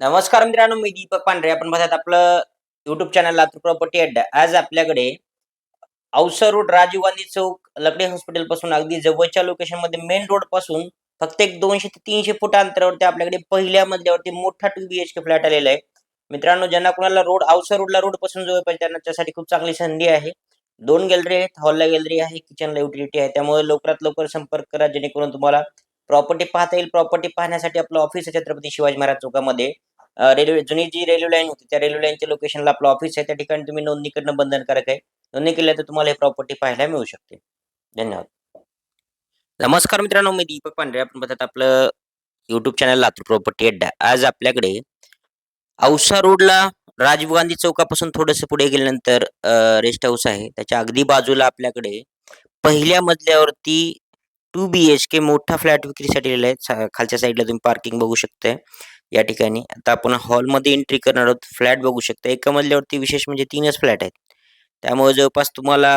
नमस्कार मित्रांनो मी दीपक पांढरे. आपण बघत आपलं YouTube channel Latur property Adda आज आपल्याकडे औसर रोड राजीव गांधी चौक लकडे हॉस्पिटलपासून अगदी जवळच्या लोकेशनमध्ये मेन रोडपासून फक्त एक दोनशे ते तीनशे फूट अंतरावरती आपल्याकडे पहिल्या मजल्यावरती मोठा two B H K flat आलेला आहे. मित्रांनो ज्यांना कोणाला रोड औसर रोडला रोडपासून जवळ पाहिजे त्यांना त्यासाठी खूप चांगली संधी आहे. दोन गॅलरी आहेत हॉलला गॅलरी आहे किचनला युटिलिटी आहे. त्यामुळे लवकरात लवकर संपर्क करा जेणेकरून तुम्हाला प्रॉपर्टी पाहता येईल. प्रॉपर्टी पाहण्यासाठी आपलं ऑफिस आहे छत्रपती शिवाजी महाराज चौकामध्ये. रेल्वे जुनी जी रेल्वे लाईन होती त्या रेल्वे लाईनच्या लोकेशनला आपलं ऑफिस आहे. त्या ठिकाणी तुम्ही नोंदणी करणं बंधनकारक आहे. नोंदणी केल्या तर तुम्हाला हे प्रॉपर्टी पाहायला मिळू शकते. धन्यवाद. नमस्कार मित्रांनो मी दीपक पांढरे. आपण बघत आपलं YouTube channel Latur property Adda. आज आपल्याकडे औसा रोडला राजीव गांधी चौकापासून थोडंसं पुढे गेल्यानंतर रेस्ट हाऊस आहे. त्याच्या अगदी बाजूला आपल्याकडे पहिल्या मजल्यावरती टू बी एच के मोठा फ्लॅट विक्रीसाठी लिहिला आहे. खालच्या साईडला तुम्ही पार्किंग बघू शकताय. या ठिकाणी. आता आपण हॉलमध्ये एंट्री करणार आहोत. फ्लॅट बघू शकता एका मजल्यावरती विशेष म्हणजे तीनच फ्लॅट आहेत. त्यामुळे जवळपास तुम्हाला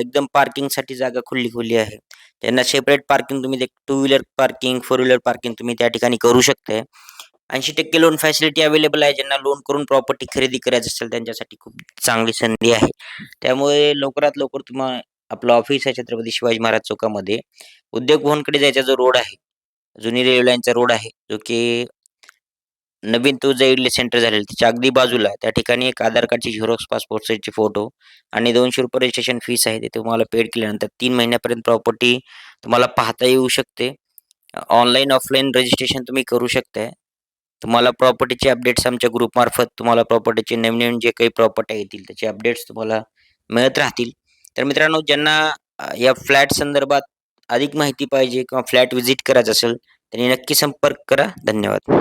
एकदम पार्किंगसाठी जागा खुल्ली खुल्ली आहे. त्यांना सेपरेट पार्किंग तुम्ही two wheeler parking four wheeler parking तुम्ही त्या ठिकाणी करू शकताय. ऐंशी टक्के लोन फॅसिलिटी अवेलेबल आहे. ज्यांना लोन करून प्रॉपर्टी खरेदी करायची असेल त्यांच्यासाठी खूप चांगली संधी आहे. त्यामुळे लवकरात लवकर तुम्हाला आपलं ऑफिस आहे छत्रपती शिवाजी महाराज चौकामध्ये. उद्योग भवनकडे जायचा जो रोड आहे जुनी रेल्वे लाईनचा रोड आहे जो की नवीन तो इडली सेंटर झालेलं त्याच्या अगदी बाजूला त्या ठिकाणी एक आधार कार्डची झेरॉक्स पासपोर्ट साईजचे फोटो आणि दोनशे रुपये रजिस्ट्रेशन फीस आहे. ते तुम्हाला पेड केल्यानंतर तीन महिन्यापर्यंत प्रॉपर्टी तुम्हाला पाहता येऊ शकते. ऑनलाईन ऑफलाईन रजिस्ट्रेशन तुम्ही करू शकताय. तुम्हाला प्रॉपर्टीचे अपडेट्स आमच्या ग्रुपमार्फत तुम्हाला प्रॉपर्टीचे नवीन नवीन जे काही प्रॉपर्टी येतील त्याचे अपडेट्स तुम्हाला मिळत राहतील. तर मित्रांनो ज्यांना या फ्लॅट संदर्भात अधिक माहिती पाहिजे किंवा फ्लॅट व्हिजिट करायचं असेल त्यांनी नक्की संपर्क करा. धन्यवाद.